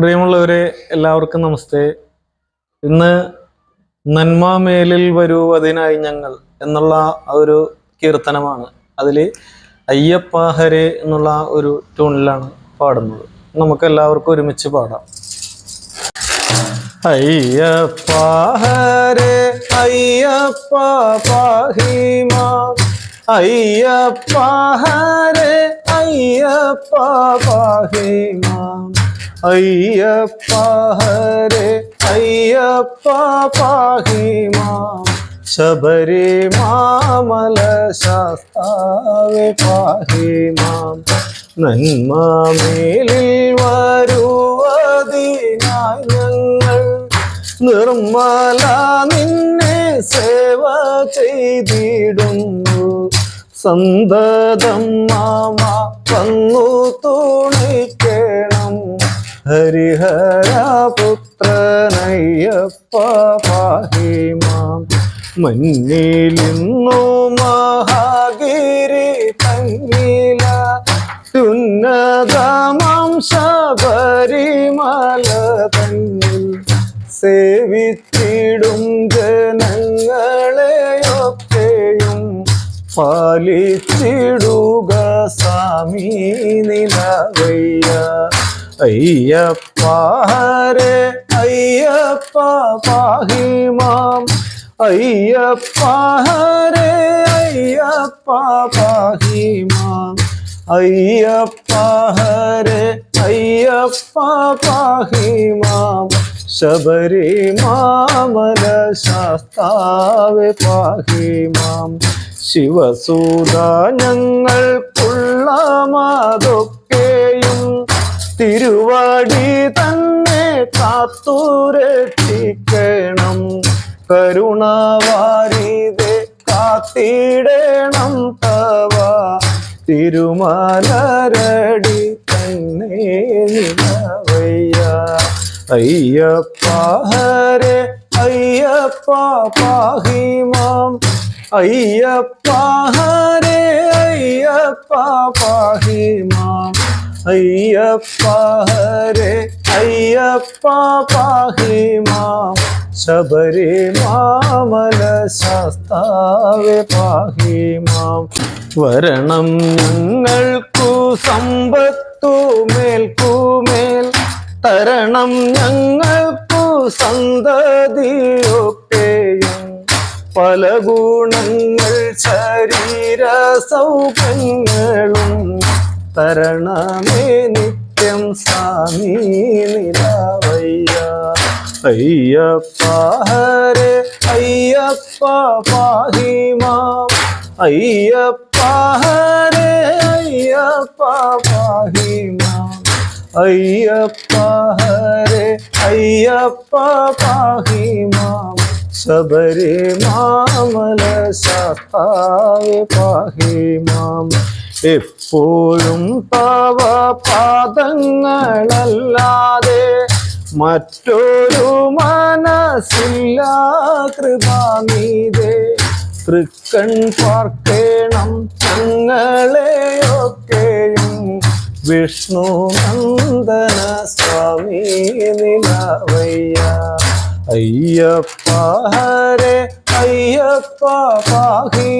പ്രിയമുള്ളവരെ എല്ലാവർക്കും നമസ്തേ. ഇന്ന് നന്മ മേലിൽ വരൂ അതിനായി ഞങ്ങൾ എന്നുള്ള ഒരു കീർത്തനമാണ്. അതിൽ അയ്യപ്പ ഹരേ എന്നുള്ള ഒരു ട്യൂണിലാണ് പാടുന്നത്. നമുക്ക് എല്ലാവർക്കും ഒരുമിച്ച് പാടാം. അയ്യപ്പ ഹരേ അയ്യപ്പ പാഹിമ. അയ്യപ്പ അയ്യപ്പ ഹരേ അയ്യപ്പ പാഹിമാ ശബരി മാമല ശാസ്താവെ പാഹിമാം. നന്മമേലിൽ വരുവതിനായി നിർമ്മല നിന്നെ സേവ ചെയ്തിടുന്നു. സന്തതം മാമ വന്നു തുണിക്കണം ഹരിഹരപുത്രനയ്യപ്പ പാഹിമാം. മഞ്ഞിലിന്നു മഹാഗിരി തങ്ങില. തുന്നതമം ശബരിമല തന്നിൽ. സേവിച്ചിടും ജനങ്ങളെയൊക്കെയും പാലിച്ചിടുക സ്വാമി നിലവയ്യ. അയ്യപ്പ ഹരേ അയ്യപ്പ പാഹിമാം. അയ്യപ്പ ഹരേ അയ്യപ്പ പാഹിമാം. അയ്യപ്പ ഹരേ അയ്യപ്പ പാഹിമാം. ശബരി മാമല ശാസ്താവെ പാഹിമാം. ശിവസൂത ഞങ്ങൾക്കുള്ള മാതൊക്കെയും തിരുവാടി തന്നെ കാത്തുരക്ഷിക്കണം. കരുണാവാരിതെ കാത്തിടണം തവ. തിരുമാലരടി തന്നെ നിലവയ്യ. അയ്യപ്പ ഹരേ അയ്യപ്പ പാഹിമാം. അയ്യപ്പ ഹരേ അയ്യപ്പ പാഹിമാം. അയ്യപ്പ ഹരേ അയ്യപ്പ പാഹിമാം ശബരി മാമല ശാസ്താവെ പാഹിമാം വരണം ഞങ്ങൾക്കു സമ്പത്തു മേൽക്കുമേൽ തരണം ഞങ്ങൾക്കു സന്തതിയൊക്കെയും. പല ഗുണങ്ങൾ ശരീര സൗഖ്യങ്ങളും തരണമേ നിത്യം സ്വാമി നിലവയ്യ. അയ്യപ്പ ഹരേ അയ്യപ്പ പാഹിമാം. അയ്യപ്പ ഹരേ അയ്യപ്പ പാഹിമാം. അയ്യപ്പ ഹരേ അയ്യപ്പ പാഹിമാം. ശബരി മാമല ശാസ്താവെ പാഹിമാം. എപ്പോഴും തവ പാദങ്ങളല്ലാതെ മറ്റൊരു മനസ്സില്ല കൃപാമീതേ. തൃക്കൺ പാർക്കേണം തങ്ങളെയൊക്കെയും വിഷ്ണു നന്ദന സ്വാമി നിലവയ്യ. അയ്യപ്പ ഹരേ അയ്യപ്പ പാഹിമാം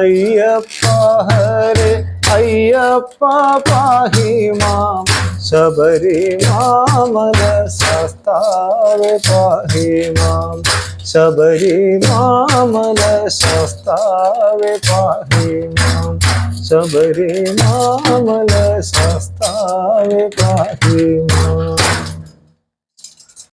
അയ്യപ്പ ഹരേ അയ്യപ്പ പാഹിമാം ശബരി മാമല ശാസ്താവെ പാഹിമാം ശബരി മാമല ശാസ്താവെ പാഹിമാം ശബരി മാമല ശാസ്താവെ പാഹിമാം